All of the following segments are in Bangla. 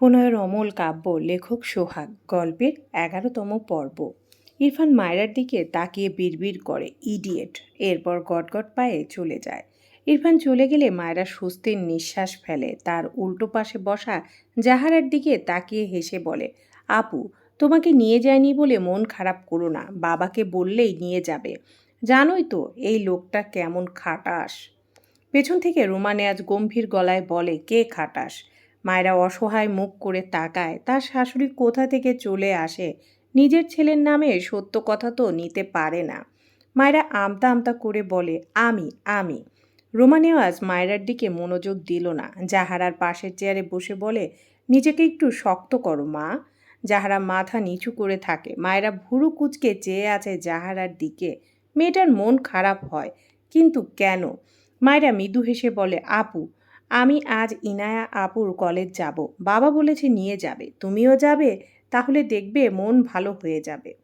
পুনয়ের অমল কাব্য লেখক সোহাগ, গল্পের এগারোতম পর্ব। ইরফান মায়রার দিকে তাকিয়ে বিড়বিড় করে, ইডিয়েট এরপর গটগট পায়ে চলে যায়। ইরফান চলে গেলে মায়রা স্বস্তির নিঃশ্বাস ফেলে, তার উল্টো পাশে বসা জাহারার দিকে তাকিয়ে হেসে বলে, আপু, তোমাকে নিয়ে যায়নি বলে মন খারাপ করো না, বাবাকে বললেই নিয়ে যাবে। জানোই তো এই লোকটা কেমন খাটাস। পেছন থেকে রোমানে আজ গম্ভীর গলায় বলে, কে খাটাস? মায়েরা অসহায় মুখ করে তাকায়। তার শাশুড়ি কোথা থেকে চলে আসে? নিজের ছেলের নামে সত্য কথা তো নিতে পারে না। মায়েরা আমতা আমতা করে বলে, আমি আমি। রোমানেওয়াজ মায়েরার দিকে মনোযোগ দিল না। জাহারার পাশের চেয়ারে বসে বলে, নিজেকে একটু শক্ত করো, মা। যাহারা মাথা নিচু করে থাকে। মায়েরা ভুরু কুচকে চেয়ে আছে জাহারার দিকে। মেয়েটার মন খারাপ হয়। কিন্তু কেন? মায়েরা মৃদু হেসে বলে, আপু আমি আজ ইনায়া আপুর কলেজ যাব। বাবা বলেছে নিয়ে যাবে। তুমিও যাবে? তাহলে দেখবে মন ভালো হয়ে যাবে।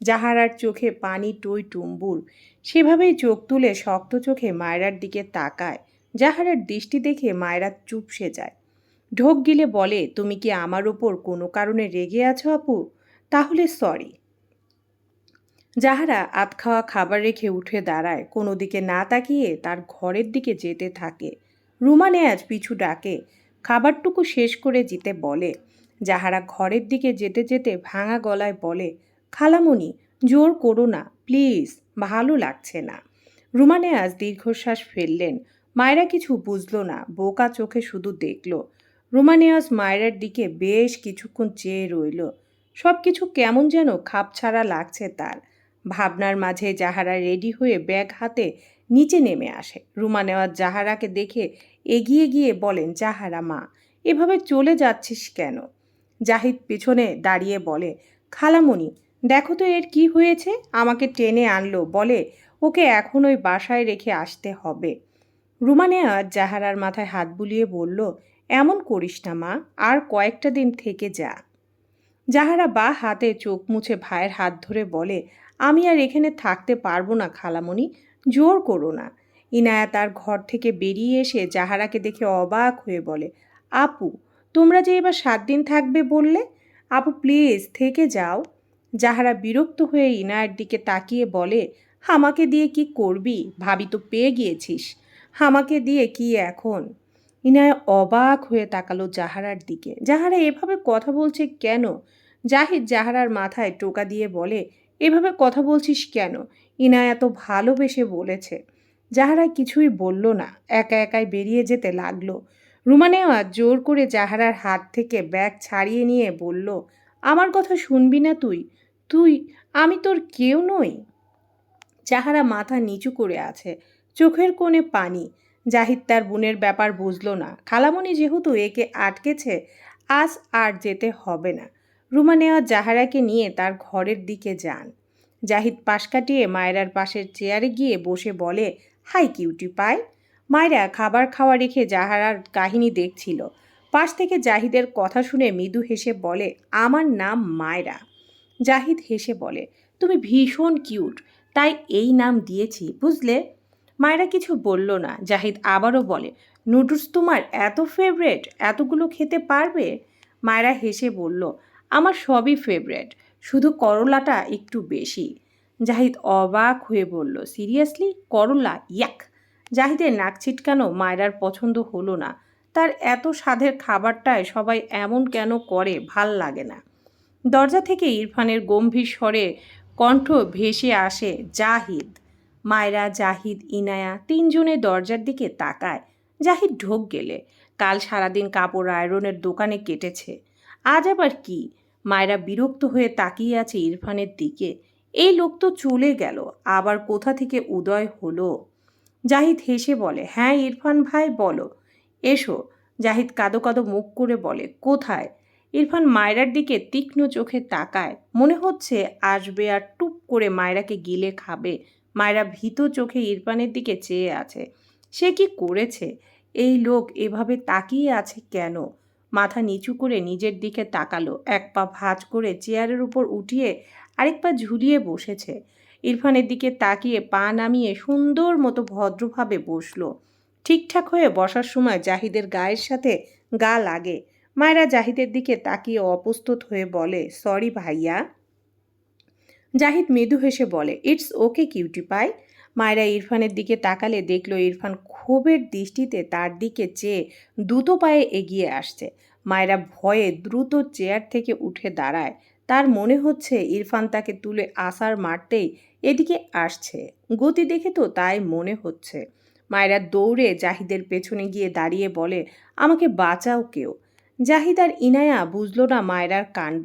যাহারার চোখে পানি টই টুম্বুর। সেভাবেই চোখ তুলে শক্ত চোখে মায়রার দিকে তাকায়। যাহারার দৃষ্টি দেখে মায়রা চুপসে যায়। ঢোক গিলে বলে, তুমি কি আমার ওপর কোনো কারণে রেগে আছো আপু? তাহলে সরি যাহারা আত খাওয়া খাবার রেখে উঠে দাঁড়ায়। কোনো দিকে না তাকিয়ে তার ঘরের দিকে যেতে থাকে। রুমানে আজ পিছু ডাকে। খাবারটুকু শেষ করে যেতে বলে। যাহারা ঘরের দিকে যেতে যেতে ভাঙা গলায় বলে, খালামণি, জোর করো না, প্লিজ, ভালো লাগছে না। রুমানে আজ দীর্ঘশ্বাস ফেললেন। মায়েরা কিছু বুঝলো না, বোকা চোখে শুধু দেখল। রুমানিয়াস মায়েরার দিকে বেশ কিছুক্ষণ চেয়ে রইল। সব কিছু কেমন যেন খাপছাড়া লাগছে তার। ভাবনার মাঝে যাহারা রেডি হয়ে ব্যাগ হাতে নিচে নেমে আসে। রুমা নেওয়ার জাহারাকে দেখে এগিয়ে গিয়ে বলেন, জাহারা মা, এভাবে চলে যাচ্ছিস কেন? জাহিদ পেছনে দাঁড়িয়ে বলে, খালামণি, দেখো তো এর কি হয়েছে, আমাকে টেনে আনলো, বলে ওকে এখন ওই বাসায় রেখে আসতে হবে। রুমানেয়া জাহারার মাথায় হাত বুলিয়ে বলল, এমন করিস না মা, আর কয়েকটা দিন থেকে যা। যাহারা বা হাতে চোখ মুছে ভাইয়ের হাত ধরে বলে, আমি আর এখানে থাকতে পারব না খালামণি জোর করো না। ইনায়া তার ঘর থেকে বেরিয়ে এসে জাহারাকে দেখে অবাক হয়ে বলে, আপু, তোমরা যে এবার সাত দিন থাকবে বললে? আপু প্লিজ থেকে যাও। যাহারা বিরক্ত হয়ে ইনায়ের দিকে তাকিয়ে বলে, আমাকে দিয়ে কি করবি? ভাবি তো পেয়ে গিয়েছিস। আমাকে দিয়ে কি এখন? ইনায় অবাক হয়ে তাকালো জাহারার দিকে। জাহারা, এভাবে কথা বলছে কেন? জাহিদ জাহারার মাথায় টোকা দিয়ে বলে, এভাবে কথা বলছিস কেন? ইনায় এত ভালোবেসে বলেছে। যাহারা কিছুই বলল না, একা একাই বেরিয়ে যেতে লাগল। রুমানেওয়া জোর করে জাহারার হাত থেকে ব্যাগ ছাড়িয়ে নিয়ে বলল, আমার কথা শুনবি না তুই? তুই, আমি তোর কেউ নই? যাহারা মাথা নিচু করে আছে, চোখের কোণে পানি। জাহিদ তার বোনের ব্যাপার বুঝল না। খালামণি যেহেতু একে আটকেছে, আজ আর যেতে হবে না। রুমা নেওয়া জাহারাকে নিয়ে তার ঘরের দিকে যান। জাহিদ পাশ কাটিয়ে মায়রার পাশের চেয়ারে গিয়ে বসে বলে, হাই কিউটি পাই। মায়রা খাবার খাওয়া রেখে জাহারার কাহিনী দেখছিল। পাশ থেকে জাহিদের কথা শুনে মৃদু হেসে বলে, আমার নাম মায়রা। জাহিদ হেসে বলে, তুমি ভীষণ কিউট, তাই এই নাম দিয়েছি, বুঝলে? মায়েরা কিছু বলল না। জাহিদ আবারও বলে, নুডলস তোমার এত ফেভারেট, এতগুলো খেতে পারবে? মায়েরা হেসে বলল, আমার সবই ফেভারেট। শুধু করলাটা একটু বেশি। জাহিদ অবাক হয়ে বলল, সিরিয়াসলি? করলা? ইয়াক। জাহিদের নাক ছিটকানো মায়রার পছন্দ হলো না। তার এত স্বাদের খাবারটায় সবাই এমন কেন করে ভালো লাগে না? দরজা থেকে ইরফানের গম্ভীর স্বরে কণ্ঠ ভেসে আসে জাহিদ। মায়রা, জাহিদ, ইনায়া তিনজনে দরজার দিকে তাকায়। জাহিদ ঢোক গেলে, কাল সারাদিন কাপড় আয়রনের দোকানে কেটেছে। আজ আবার কি? মায়রা বিরক্ত হয়ে তাকিয়ে আছে ইরফানের দিকে। এই লোক তো চলে গেল, আবার কোথা থেকে উদয় হলো? জাহিদ হেসে বলে হ্যাঁ ইরফান ভাই, বলো। এসো। জাহিদ কাদো কাদো মুখ করে বলে, কোথায়? ইরফান মায়রার দিকে তীক্ষ্ণ চোখে তাকায়। মনে হচ্ছে আসবে আর টুপ করে মায়রাকে গিলে খাবে। মায়রা ভীত চোখে ইরফানের দিকে চেয়ে আছে। সে কি করেছে? এই লোক এভাবে তাকিয়ে আছে কেন? মাথা নিচু করে নিজের দিকে তাকালো। এক পা ভাঁজ করে চেয়ারের উপর উঠিয়ে আরেক পা ঝুলিয়ে বসেছে। ইরফানের দিকে তাকিয়ে পা নামিয়ে সুন্দর মতো ভদ্রভাবে বসল। ঠিকঠাক হয়ে বসার সময় জাহিদের গায়ের সাথে গা লাগে। মায়েরা জাহিদের দিকে তাকিয়ে অপ্রস্তুত হয়ে বলে, সরি ভাইয়া। জাহিদ মৃদু হেসে বলে, ইটস ওকে কিউটি পাই। মায়েরা ইরফানের দিকে তাকালে দেখল ইরফান ক্ষোভের দৃষ্টিতে তার দিকে চেয়ে দ্রুত পায়ে এগিয়ে আসছে। মায়েরা ভয়ে দ্রুত চেয়ার থেকে উঠে দাঁড়ায়। তার মনে হচ্ছে ইরফান তাকে তুলে আসার মারতেই এদিকে আসছে। গতি দেখে তো তাই মনে হচ্ছে। মায়েরা দৌড়ে জাহিদের পেছনে গিয়ে দাঁড়িয়ে বলে, আমাকে বাঁচাও কেউ। জাহিদ আর ইনায়া বুঝলো না মায়েরার কাণ্ড।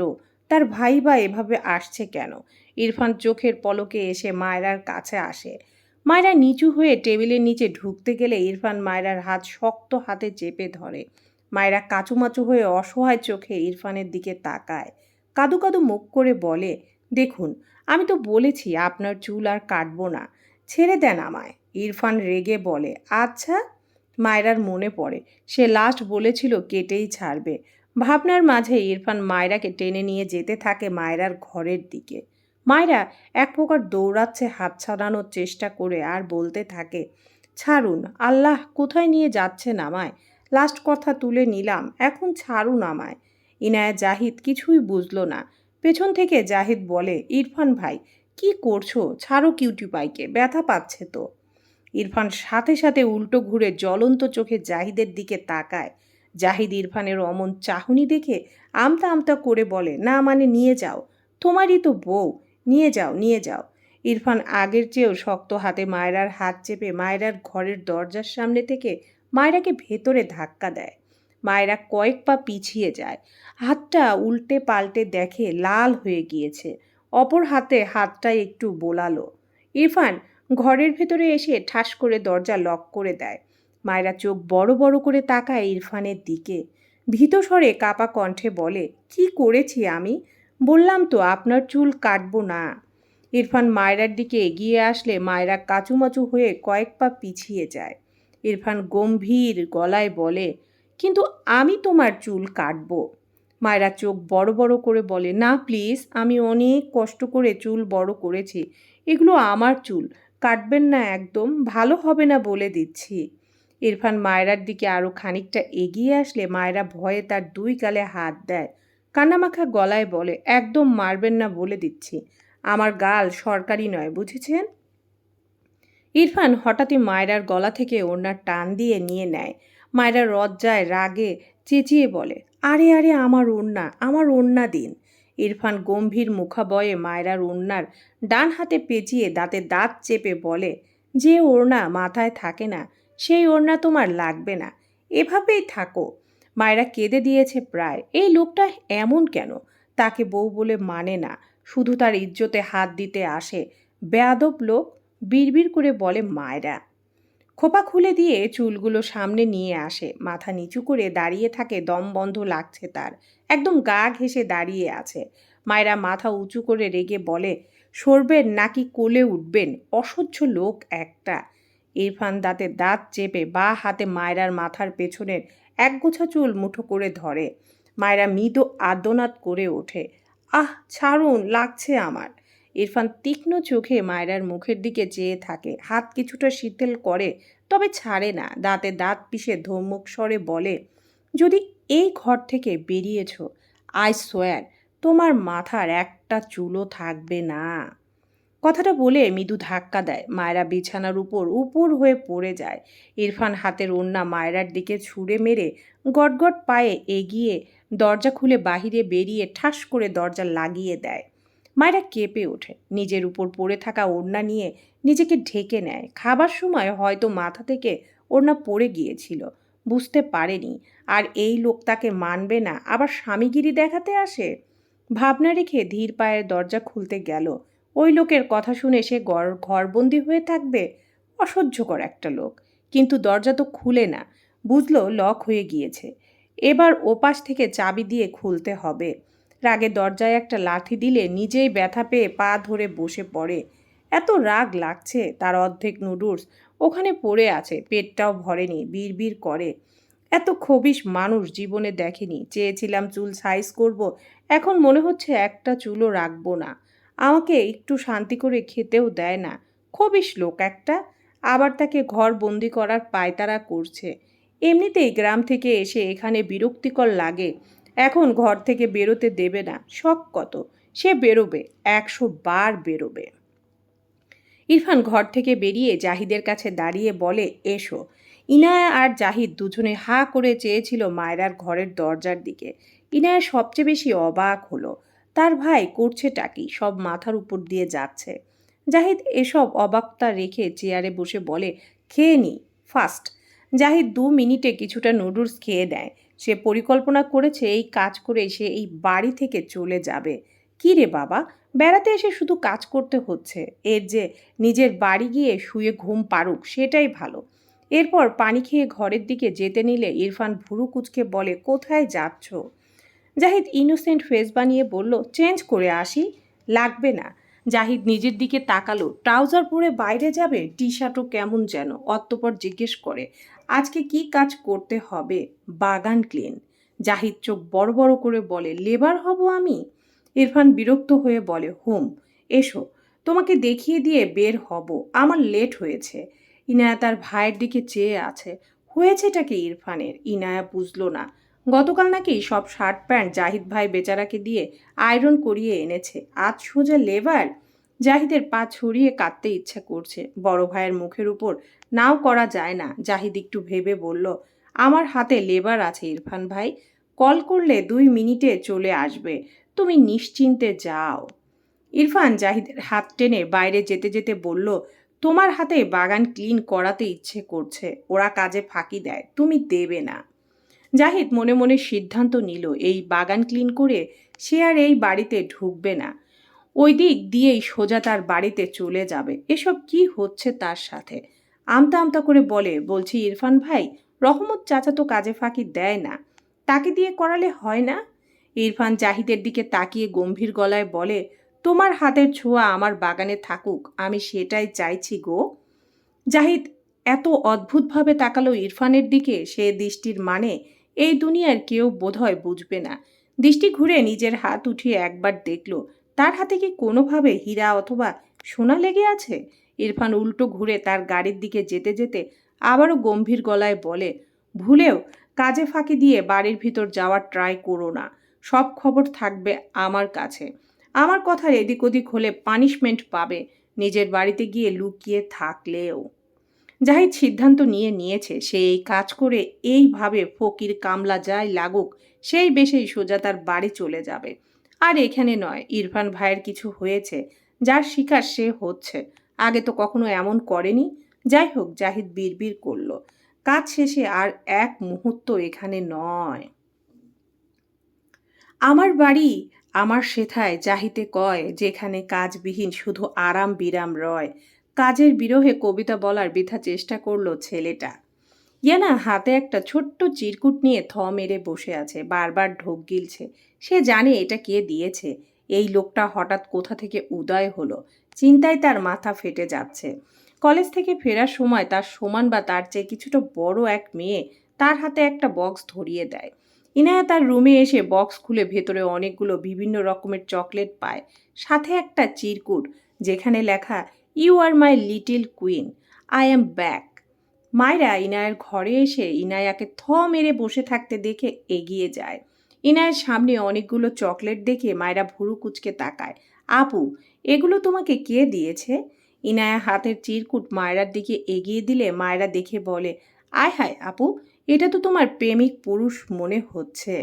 তার ভাই বা এভাবে আসছে কেন? ইরফান চোখের পলকে এসে মায়রার কাছে আসে। মায়রা নিচু হয়ে টেবিলের নিচে ঢুকতে গেলে ইরফান মায়রার হাত শক্ত হাতে চেপে ধরে। মায়রা কাচুমাচু হয়ে অসহায় চোখে ইরফানের দিকে তাকায়। কাদু কাদু মুখ করে বলে, দেখুন, আমি তো বলেছি আপনার চুল আর কাটবো না, ছেড়ে দেন আমায়। ইরফান রেগে বলে আচ্ছা? মায়রার মনে পড়ে, সে লাস্ট বলেছিল কেটেই ছাড়বে। ভাবনার মাঝে ইরফান মায়রাকে টেনে নিয়ে যেতে থাকে মায়রার ঘরের দিকে। মায়রা এক প্রকার দৌড়াচ্ছে, হাত ছাড়ানোর চেষ্টা করে আর বলতে থাকে, ছাড়ুন, আল্লাহ কোথায় নিয়ে যাচ্ছেন আমায়? লাস্ট কথা তুলে নিলাম, এখন ছাড়ুন আমায়। ইনায়া জাহিদ কিছুই বুঝলো না। পেছন থেকে জাহিদ বলে, ইরফান ভাই, কি করছ? ছাড়ো কিউটি পাইকে ব্যথা পাচ্ছে তো। ইরফান সাথে সাথে উল্টো ঘুরে জ্বলন্ত চোখে জাহিদের দিকে তাকায়। জাহিদ ইরফানের অমন চাহনি দেখে আমতা আমতা করে বলে, না মানে নিয়ে যাও। তোমারই তো বউ নিয়ে যাও নিয়ে যাও। ইরফান আগের চেয়েও শক্ত হাতে মায়রার হাত চেপে মায়রার ঘরের দরজার সামনে থেকে মায়রাকে ভেতরে ধাক্কা দেয়। মায়েরা কয়েক পা পিছিয়ে যায়। হাতটা উল্টে পাল্টে দেখে লাল হয়ে গিয়েছে। অপর হাতে হাতটা একটু বোলালো। ইরফান ঘরের ভেতরে এসে ঠাস করে দরজা লক করে দেয়। মায়েরা চোখ বড় বড় করে তাকায় ইরফানের দিকে। ভীত স্বরে কাপা কণ্ঠে বলে, কি করেছি আমি? বললাম তো, আপনার চুল কাটবো না। ইরফান মায়রার দিকে এগিয়ে আসলে মায়রা কাচুমাচু হয়ে কয়েক পা পিছিয়ে যায়। ইরফান গম্ভীর গলায় বলে, কিন্তু আমি তোমার চুল কাটবো। মায়েরা চোখ বড় বড় করে বলে, না, প্লিজ, আমি অনেক কষ্ট করে চুল বড় করেছি। এগুলো আমার চুল, কাটবেন না একদম, ভালো হবে না বলে দিচ্ছি। ইরফান মায়রার দিকে আরও খানিকটা এগিয়ে আসলে মায়েরা ভয়ে তার দুই গালে হাত দেয়। কান্নামাখা গলায় বলে, একদম মারবেন না বলে দিচ্ছি। আমার গাল সরকারি নয়, বুঝেছেন? ইরফান হঠাৎই মায়রার গলা থেকে ওনার টান দিয়ে নিয়ে নেয়। মায়রা রজ্জায়, রাগে চেঁচিয়ে বলে, আরে আরে, আমার ওড়না আমার ওড়না দিন। ইরফান গম্ভীর মুখাবয়ে মায়রার ওড়নার ডান হাতে পেঁচিয়ে দাঁতে দাঁত চেপে বলে, যে ওড়না মাথায় থাকে না, সেই ওড়না তোমার লাগবে না। এভাবেই থাকো। মায়েরা কেঁদে দিয়েছে প্রায়। এই লোকটা এমন কেন? তাকে বউ বলে মানে না। শুধু তার ইজ্জতে হাত দিতে আসে। বেয়াদব লোক বিড়বিড় করে বলে মায়েরা। খোপা খুলে দিয়ে চুলগুলো সামনে নিয়ে আসে। মাথা নিচু করে দাঁড়িয়ে থাকে, দম বন্ধ লাগছে তার। একদম গা ঘেসে দাঁড়িয়ে আছে। মায়েরা মাথা উঁচু করে রেগে বলে, সরবেন নাকি কোলে উঠবেন? অসহ্য লোক একটা। ইরফান দাঁতে দাঁত চেপে বা হাতে মায়রার মাথার পেছনের একগোছা চুল মুঠো করে ধরে। মায়েরা মৃদু আর্দনাদ করে ওঠে। আহ, ছাড়ুন, লাগছে আমার। ইরফান তীক্ষ্ণ চোখে মায়রার মুখের দিকে চেয়ে থাকে। হাত কিছুটা শীতল করে, তবে ছাড়ে না। দাঁতে দাঁত পিষে ধমুক স্বরে বলে, যদি এই ঘর থেকে বেরিয়েছ, আই সোয়ার, তোমার মাথার একটা চুলও থাকবে না। কথাটা বলে মৃদু ধাক্কা দেয়। মায়েরা বিছানার উপর উপর হয়ে পড়ে যায়। ইরফান হাতের ওন্না মায়রার দিকে ছুঁড়ে মেরে গটগট পায়ে এগিয়ে দরজা খুলে বাহিরে বেরিয়ে ঠাস করে দরজা লাগিয়ে দেয়। মায়েরা কেঁপে ওঠে। নিজের উপর পড়ে থাকা ওড়না নিয়ে নিজেকে ঢেকে নেয়। খাবার সময় হয়তো মাথা থেকে ওড়না পড়ে গিয়েছিল। বুঝতে পারেনি। আর এই লোক তাকে মানবে না। আবার স্বামীগিরি দেখাতে আসে? ভাবনা রেখে ধীর পায়ের দরজা খুলতে গেল। ওই লোকের কথা শুনে সে ঘর ঘরবন্দি হয়ে থাকবে? অসহ্যকর একটা লোক। কিন্তু দরজা তো খুলে না। বুঝলো লক হয়ে গিয়েছে। এবার ওপাশ থেকে চাবি দিয়ে খুলতে হবে। রাগে দরজায় একটা লাঠি দিলে নিজেই ব্যথা পেয়ে পা ধরে বসে পড়ে। এত রাগ লাগছে তার অর্ধেক নুডলস। ওখানে পড়ে আছে, পেটটাও ভরেনি বিড় করে। এত খবিস মানুষ জীবনে দেখেনি। চেয়েছিলাম চুল সাইজ করব। এখন মনে হচ্ছে একটা চুলও রাখব না। আমাকে একটু শান্তি করে খেতেও দেয় না। খুবই লোক একটা। আবার তাকে ঘর বন্দি করার পায়তারা করছে। এমনিতেই গ্রাম থেকে এসে এখানে বিরক্তিকর লাগে। এখন ঘর থেকে বেরোতে দেবে না। শখ কত? সে বেরোবে। একশো বার বেরোবে। ইরফান ঘর থেকে বেরিয়ে জাহিদের কাছে দাঁড়িয়ে বলে, এসো। ইনায়া আর জাহিদ দুজনে হা করে চেয়েছিল মায়রার ঘরের দরজার দিকে। ইনায়া সবচেয়ে বেশি অবাক হলো। তার ভাই করছেটা কি? সব মাথার উপর দিয়ে যাচ্ছে। জাহিদ এসব অবাকতা রেখে চেয়ারে বসে বলে, খেয়ে নি ফার্স্ট জাহিদ দু মিনিটে কিছুটা নুডলস খেয়ে দেয় সে পরিকল্পনা করেছে এই কাজ করে সে এই বাড়ি থেকে চলে যাবে। কী রে বাবা, বেড়াতে এসে শুধু কাজ করতে হচ্ছে। এর যে নিজের বাড়ি গিয়ে শুয়ে ঘুম পারুক সেটাই ভালো। এরপর পানি খেয়ে ঘরের দিকে যেতে নিলে ইরফান ভুরু কুচকে বলে, কোথায় যাচ্ছ? জাহিদ ইনোসেন্ট ফেস বানিয়ে বলল চেঞ্জ করে আসি, লাগবে না। জাহিদ নিজের দিকে তাকালো ট্রাউজার পরে বাইরে যাবে? টি শার্টও কেমন যেন? অতঃপর জিজ্ঞেস করে, আজকে কি কাজ করতে হবে? বাগান ক্লিন জাহিদ চোখ বড় বড় করে বলে লেবার হব আমি? ইরফান বিরক্ত হয়ে বলে, হোম, এসো, তোমাকে দেখিয়ে দিয়ে বের হব, আমার লেট হয়েছে। ইনায়া তার ভাইয়ের দিকে চেয়ে আছে, হয়েছেটা কি ইরফানের? ইনায়া বুঝলো না গতকাল নাকি সব শার্ট প্যান্ট জাহিদ ভাই বেচারাকে দিয়ে আয়রন করিয়ে এনেছে। আজ সোজা লেবার জাহিদের পা ছড়িয়ে কাঁদতে ইচ্ছা করছে। বড় ভাইয়ের মুখের উপর নাও করা যায় না, জাহিদ একটু ভেবে বলল, আমার হাতে লেবার আছে ইরফান ভাই, কল করলে দুই মিনিটে চলে আসবে, তুমি নিশ্চিন্তে যাও। ইরফান জাহিদের হাত টেনে বাইরে যেতে যেতে বলল, তোমার হাতে বাগান ক্লিন করাতে ইচ্ছে করছে, ওরা কাজে ফাঁকি দেয়, তুমি দেবে না। জাহিদ মনে মনে সিদ্ধান্ত নিল, এই বাগান ক্লিন করে সে আর এই বাড়িতে ঢুকবে না। ওই দিক দিয়েই সোজা তার বাড়িতে চলে যাবে। এসব কি হচ্ছে তার সাথে? আমতা আমতা করে বলে, বলছি, ইরফান ভাই, রহমত চাচা তো কাজে ফাঁকি দেয় না। তাকে দিয়ে করালে হয় না? ইরফান জাহিদের দিকে তাকিয়ে গম্ভীর গলায় বলে, তোমার হাতের ছোঁয়া আমার বাগানে থাকুক, আমি সেটাই চাইছি গো। জাহিদ এত অদ্ভুতভাবে তাকালো ইরফানের দিকে, সে দৃষ্টির মানে এই দুনিয়ার কেউ বোধহয় বুঝবে না। দৃষ্টি ঘুরে নিজের হাত উঠিয়ে একবার দেখল, তার হাতে কি কোনোভাবে হীরা অথবা সোনা লেগে আছে? ইরফান উল্টো ঘুরে তার গাড়ির দিকে যেতে যেতে আবারও গম্ভীর গলায় বলে, ভুলেও কাজে ফাঁকি দিয়ে বাড়ির ভিতর যাওয়ার ট্রাই করো না। সব খবর থাকবে আমার কাছে। আমার কথার এদিক ওদিক হলে পানিশমেন্ট পাবে। নিজের বাড়িতে গিয়ে লুকিয়ে থাকলেও। জাহিদ সিদ্ধান্ত নিয়ে নিয়েছে সে এই কাজ করে এইভাবে ফকির কামলা যাই লাগুক, সেই বেশেই সোজা তার বাড়ি চলে যাবে। আর এখানে নয়, ইরফান ভাইয়ের কিছু হয়েছে, যার শিকার সে হচ্ছে। আগে তো কখনো এমন করেনি। যাই হোক, জাহিদ বিড়বিড় করল। কাজ শেষে আর এক মুহূর্ত এখানে নয়। আমার বাড়ি আমার সেথায় চাহিতে কয়, যেখানে কাজবিহীন শুধু আরাম বিরাম রয়। কাজের বিরহে কবিতা বলার বৃথা চেষ্টা করল ছেলেটা। ইয়ানা হাতে একটা ছোট্ট চিরকুট নিয়ে থ মেরে বসে আছে, বারবার ঢোক গিলছে। সে জানে এটা কে দিয়েছে। এই লোকটা হঠাৎ কোথা থেকে উদয় হলো? চিন্তায় তার মাথা ফেটে যাচ্ছে। কলেজ থেকে ফেরার সময় তার সমান বা তার চেয়ে কিছুটা বড় এক মেয়ে তার হাতে একটা বক্স ধরিয়ে দেয়। ইনায়া তার রুমে এসে বক্স খুলে ভেতরে অনেকগুলো বিভিন্ন রকমের চকলেট পায়। সাথে একটা চিরকুট, যেখানে লেখা you are my little queen I am back মায়েরা ইনায়ের ঘরে এসে ইনায়াকে থ মেরে বসে থাকতে দেখে এগিয়ে যায়। ইনায়ের সামনে অনেকগুলো চকলেট দেখে মায়েরা ভুরু কুচকে তাকায়। আপু, এগুলো তোমাকে কে দিয়েছে? ইনায়া হাতের চিরকুট মায়রার দিকে এগিয়ে দিলে মায়েরা দেখে বলে, আয় হায় আপু, এটা তো তোমার প্রেমিক পুরুষ মনে হচ্ছে।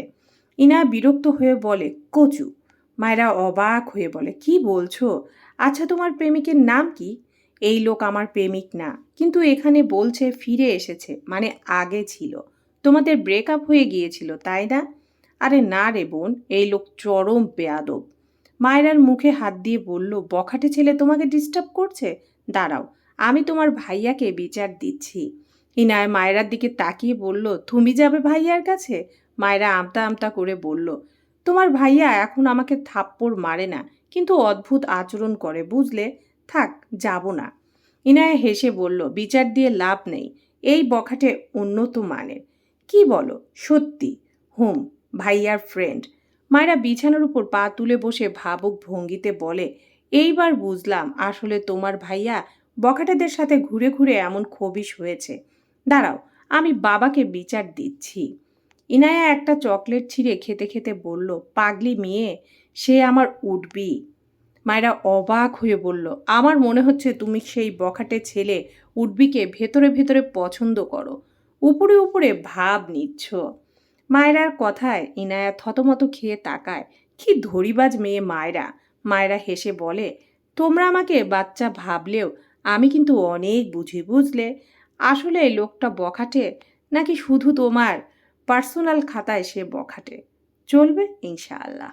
ইনা বিরক্ত হয়ে বলে, কচু। মায়েরা অবাক হয়ে বলে, কি বলছো? আচ্ছা তোমার প্রেমিকের নাম কি? এই লোক আমার প্রেমিক না, কিন্তু এখানে বলছে ফিরে এসেছে মানে আগে ছিল। তোমাদের ব্রেকআপ হয়ে গিয়েছিল, তাই না? আরে না রে বোন, এই লোক চরম বেয়াদব। মায়েরার মুখে হাত দিয়ে বলল, বখাটে ছেলে তোমাকে ডিস্টার্ব করছে? দাঁড়াও, আমি তোমার ভাইয়াকে বিচার দিচ্ছি। হিনায় মায়েরার দিকে তাকিয়ে বলল, তুমি যাবে ভাইয়ার কাছে? মায়েরা আমতা আমতা করে বলল, তোমার ভাইয়া এখন আমাকে থাপ্পড় মারে না কিন্তু অদ্ভুত আচরণ করে, বুঝলে? থাক, যাব না। ইনায়া হেসে বলল, বিচার দিয়ে লাভ নেই, এই বখাটে উন্নত মানের। কি বলো? সত্যি। হুম, ভাইয়ার ফ্রেন্ড মায়েরা বিছানার উপর পা তুলে বসে ভাবুক ভঙ্গিতে বলে, এইবার বুঝলাম আসলে তোমার ভাইয়া বখাটেদের সাথে ঘুরে ঘুরে এমন খবিশ হয়েছে। দাঁড়াও, আমি বাবাকে বিচার দিচ্ছি। ইনায়া একটা চকলেট ছিঁড়ে খেতে খেতে বলল, পাগলি মেয়ে সে আমার উঠবি। মায়েরা অবাক হয়ে বলল, আমার মনে হচ্ছে তুমি সেই বখাটে ছেলে উডবিকে ভেতরে ভেতরে পছন্দ করো। উপরে উপরে ভাব নিচ্ছ মায়েরার কথায় ইনায়া থতমত খেয়ে তাকায়। কি ধরিবাজ মেয়ে মায়েরা মায়েরা হেসে বলে, তোমরা আমাকে বাচ্চা ভাবলেও আমি কিন্তু অনেক বুঝি, বুঝলে? আসলে লোকটা বখাটে নাকি শুধু তোমার পার্সোনাল খাতায় সে বখাটে? চলবে ইনশাআল্লাহ।